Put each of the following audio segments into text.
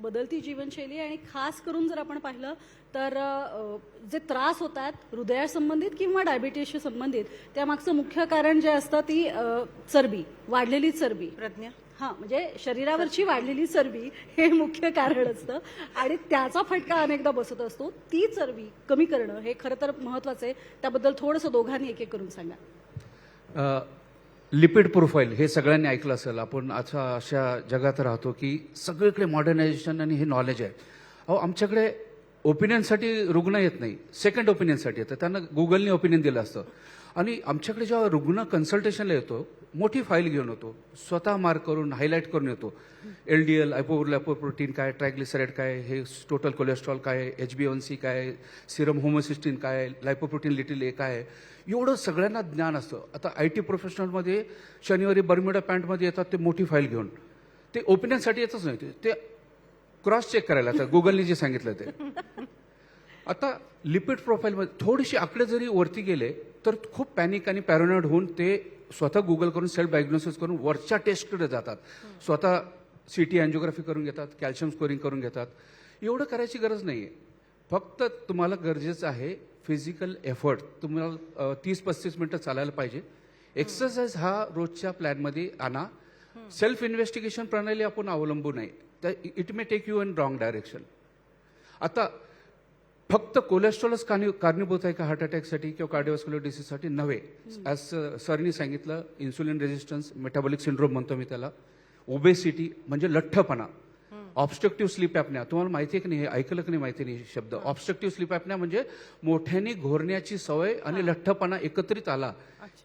बदलती जीवनशैली आणि खास करून जर आपण पाहिलं तर जे त्रास होतात हृदयासंबंधित किंवा डायबिटीसशी संबंधित त्यामागचं मुख्य कारण जे असतं ती चरबी वाढलेली चरबी. प्रज्ञा? हा म्हणजे शरीरावरची वाढलेली चरबी हे मुख्य कारण असतं. आणि त्याचा फटका अनेकदा बसत असतो. ती चरबी कमी करणं हे खरं तर महत्वाचं आहे. त्याबद्दल थोडंसं दोघांनी एक एक करून सांगा. लिपिड प्रोफाईल हे सगळ्यांनी ऐकलं असेल. आपण अशा अशा जगात राहतो की सगळीकडे मॉडर्नायझेशन आणि हे नॉलेज आहे. अहो आमच्याकडे ओपिनियनसाठी रुग्ण येत नाही. सेकंड ओपिनियनसाठी येतं. त्यांना गुगलने ओपिनियन दिलं असतं. आणि आमच्याकडे जेव्हा रुग्ण कन्सल्टेशनला येतो मोठी फाईल घेऊन येतो स्वतः मार्क करून हायलाईट करून येतो. एल डी एल प्रोटीन काय ट्रायग्लिसराईड काय हे टोटल कोलेस्ट्रॉल काय एच बी वन सी काय सिरम होमोसिस्टीन काय लायपोप्रोटीन लिटिल ए काय एवढं सगळ्यांना ज्ञान असतं. आता आय टी प्रोफेशनलमध्ये शनिवारी बर्मिडा पॅन्टमध्ये येतात ते मोठी फाईल घेऊन. ते ओपिनियनसाठी येतच नाही. ते- ते क्रॉस चेक करायला आता गुगलने जे सांगितलं ते. आता लिपिड प्रोफाईलमध्ये थोडीशी आकडे जरी वरती गेले तर खूप पॅनिक आणि पॅरोनॉइड होऊन ते स्वतः गुगल करून सेल्फ डायग्नोसिस करून वरच्या टेस्टकडे जातात. स्वतः सी टी अँजिओग्राफी करून घेतात कॅल्शियम स्कोरिंग करून घेतात. एवढं करायची गरज नाही आहे फक्त तुम्हाला गरजेचं आहे फिजिकल एफर्ट तुम्हाला तीस पस्तीस मिनटं चालायला पाहिजे. एक्सरसाइज हा रोजच्या प्लॅनमध्ये आणा. सेल्फ इन्व्हेस्टिगेशन प्रणाली आपण अवलंबू नये तर it may take you in wrong direction आता फक्त कोलेस्ट्रॉलच कानी कारणीभूत आहे का हार्ट अटॅकसाठी किंवा कार्डिओस्क्युलर डिसीजसाठी? नव्हे. ॲज सरनी सांगितलं इन्सुलिन रेजिस्टन्स मेटाबॉलिक सिंड्रोम म्हणतो मी त्याला. ओबेसिटी म्हणजे लठ्ठपणा. ऑब्स्ट्रक्टिव्ह स्लीप ॲपन्या तुम्हाला माहिती आहे की नाही? हे ऐकलं की नाही माहिती नाही शब्द? ऑब्स्ट्रक्टिव्ह स्लीप ॲपन्या म्हणजे मोठ्याने घोरण्याची सवय आणि लठ्ठपणा एकत्रित आला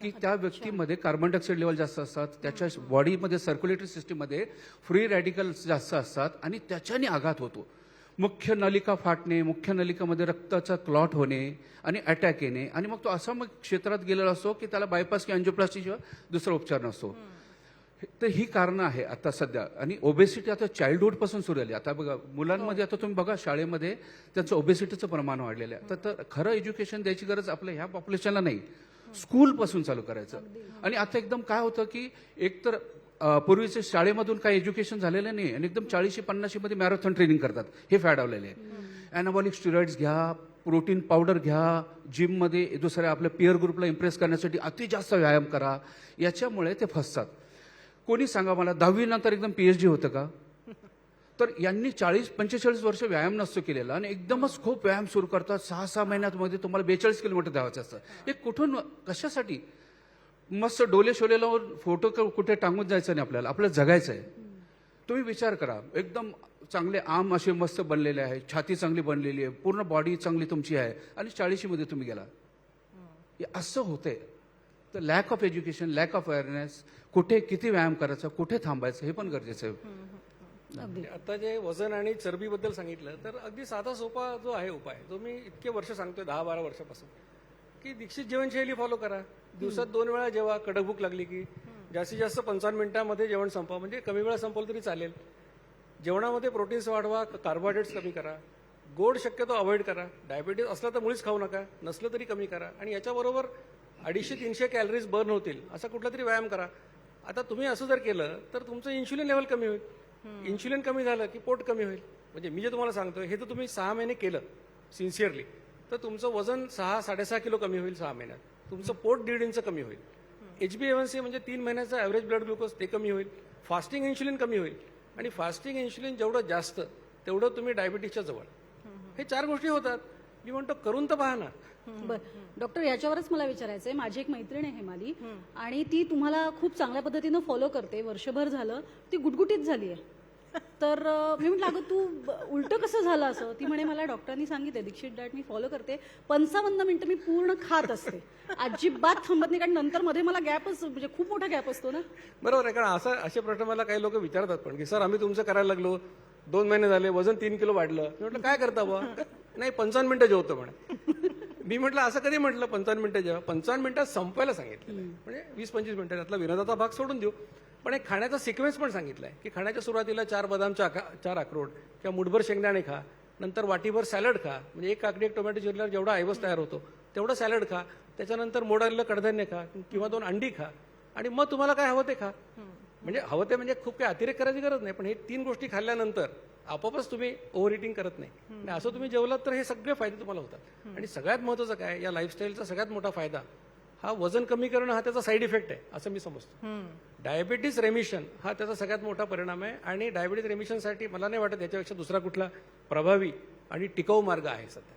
की त्या व्यक्तीमध्ये कार्बन डायऑक्साईड लेवल जास्त असतात त्याच्या बॉडीमध्ये सर्क्युलेटरी सिस्टीममध्ये फ्री रॅडिकल्स जास्त असतात आणि त्याच्याने आघात होतो. मुख्य नलिका फाटणे मुख्य नलिकामध्ये रक्ताचा क्लॉट होणे आणि अटॅक येणे. आणि मग तो असा मग क्षेत्रात गेलेला असतो की त्याला बायपास किंवा अँजिओप्लास्टीशिवाय दुसरा उपचार नसतो. तर ही कारणं आहे आता सध्या. आणि ओबेसिटी आता चाइल्डहुडपासून सुरू झाली. आता बघा मुलांमध्ये आता तुम्ही बघा शाळेमध्ये त्यांचं ओबेसिटीचं प्रमाण वाढलेलं आहे. तर- खरं एज्युकेशन द्यायची गरज आपल्या ह्या पॉप्युलेशनला नाही. स्कूल पासून चालू करायचं. आणि आता एकदम काय होतं की एकतर पूर्वीचे शाळेमधून काही एज्युकेशन झालेलं नाही आणि एकदम चाळीसशे पन्नासशे मध्ये मॅरेथॉन ट्रेनिंग करतात. हे फॅड आलेले आहे. अॅनाबॉलिक स्टिरॉइड्स घ्या प्रोटीन पावडर घ्या जिममध्ये दुसऱ्या आपल्या पिअर ग्रुपला इम्प्रेस करण्यासाठी अति जास्त व्यायाम करा. याच्यामुळे ते फसतात. कोणी सांगा मला दहावी नंतर एकदम पीएचडी होतं का? तर यांनी चाळीस पंचेचाळीस वर्ष व्यायाम नसतो केलेला आणि एकदमच खूप व्यायाम सुरू करतात. सहा सहा महिन्यात मध्ये तुम्हाला बेचाळीस किलोमीटर धावायचं असतं. हे कुठून कशासाठी? मस्त डोले शोले लावून फोटो क- कुठे टांगून जायचं नाही आपल्याला. आपल्याला जगायचं आहे. तुम्ही विचार करा. एकदम चांगले आम असे मस्त बनलेले आहे. छाती चांगली बनलेली आहे. पूर्ण बॉडी चांगली तुमची आहे. आणि चाळीशीमध्ये तुम्ही गेला. हे असं होतंय. तर lack of education lack of awareness कुठे किती व्यायाम करायचा कुठे थांबायचं हे पण गरजेचं आहे. अगदी. आता जे वजन आणि चरबीबद्दल सांगितलं तर अगदी साधा सोपा जो आहे उपाय जो मी इतके वर्ष सांगतोय दहा बारा वर्षापासून की दीक्षित जीवनशैली फॉलो करा. दिवसात दोन वेळा जेव्हा कडक भूक लागली की जास्तीत जास्त पंचावन्न मिनिटांमध्ये जेवण संपवा. म्हणजे कमी वेळा संपवलं तरी चालेल. जेवणामध्ये प्रोटीन्स वाढवा कार्बोहायड्रेट्स कमी करा. गोड शक्यतो अवॉइड करा. डायबिटीज असला तर मुळीच खाऊ नका. नसलं तरी कमी करा. आणि याच्याबरोबर अडीचशे तीनशे कॅलरीज बर्न होतील. असा कुठला तरी व्यायाम करा. आता तुम्ही असं जर केलं तर तुमचं इन्शुलिन लेवल कमी होईल. इन्शुलिन कमी झालं की पोट कमी होईल. म्हणजे मी जे तुम्हाला सांगतोय हे जर तुम्ही सहा महिने केलं सिन्सिअरली तर तुमचं वजन सहा साडेसहा किलो कमी होईल सहा महिन्यात. तुमचं पोट दीड इंच कमी होईल. एच बी एवन सी म्हणजे तीन महिन्याचा ॲव्हरेज ब्लड ग्लुकोज ते कमी होईल. फास्टिंग इन्शुलिन कमी होईल. आणि फास्टिंग इन्शुलिन जेवढं जास्त तेवढं तुम्ही डायबिटीसच्या जवळ. हे चार गोष्टी होतात. मी म्हणतो करून तर पहा ना. बर. डॉक्टर याच्यावरच मला विचारायचंय. माझी एक मैत्रीण आहे हेमाली. आणि ती तुम्हाला खूप चांगल्या पद्धतीनं फॉलो करते. वर्षभर झालं. ती गुटगुटीत झाली आहे तर मी म्हटलं अगं तू उलट कसं झालं असं? ती म्हणे मला डॉक्टरांनी सांगितलं दीक्षित डाएट मी फॉलो करते. पंचावन्न मिनिटं मी पूर्ण खात असते. अजिबात थांबत नाही कारण नंतर मध्ये मला गॅपच म्हणजे खूप मोठा गॅप असतो ना. बरोबर आहे कारण असं असे प्रश्न मला काही लोक विचारतात पण की सर आम्ही तुमचं करायला लागलो. दोन महिने झाले वजन तीन किलो वाढलं. मी म्हटलं काय करता बुवा? नाही पंचावन्न मिनिटं जेवतो म्हणे. मी म्हटलं असं कधी म्हटलं पंचावन्न मिनिटं जेव्हा पंचावन्न मिनिटात संपायला सांगितलं म्हणजे वीस पंचवीस मिनिटं त्यातला विनोदाचा भाग सोडून देऊ. पण एक खाण्याचा सिक्वेन्स पण सांगितलाय की खाण्याच्या सुरुवातीला चार बदामच्या आका चार अक्रोड किंवा मुठभर शेंगदाणे खा नंतर वाटीभर सॅलड खा म्हणजे एक काकडी एक टोमॅटो चिरल्यावर जेवढा आयवस तयार होतो तेवढं सॅलड खा त्याच्यानंतर मोड आलेलं कडधान्य खा किंवा दोन अंडी खा आणि मग तुम्हाला काय हवं ते खा. म्हणजे हवं ते म्हणजे खूप काही अतिरेक करायची गरज नाही पण हे तीन गोष्टी खाल्ल्यानंतर आपोआपच तुम्ही ओव्हर इटिंग करत नाही. आणि असं तुम्ही जेवलात तर हे सगळे फायदे तुम्हाला होतात. आणि सगळ्यात महत्वाचं काय या लाईफस्टाईलचा सगळ्यात मोठा फायदा हा वजन कमी करणं हा त्याचा साईड इफेक्ट आहे असं मी समजतो. डायबिटीस रेमिशन हा त्याचा सगळ्यात मोठा परिणाम आहे आणि डायबिटीस रेमिशनसाठी मला नाही वाटत याच्यापेक्षा दुसरा कुठला प्रभावी आणि टिकाऊ मार्ग आहे सध्या.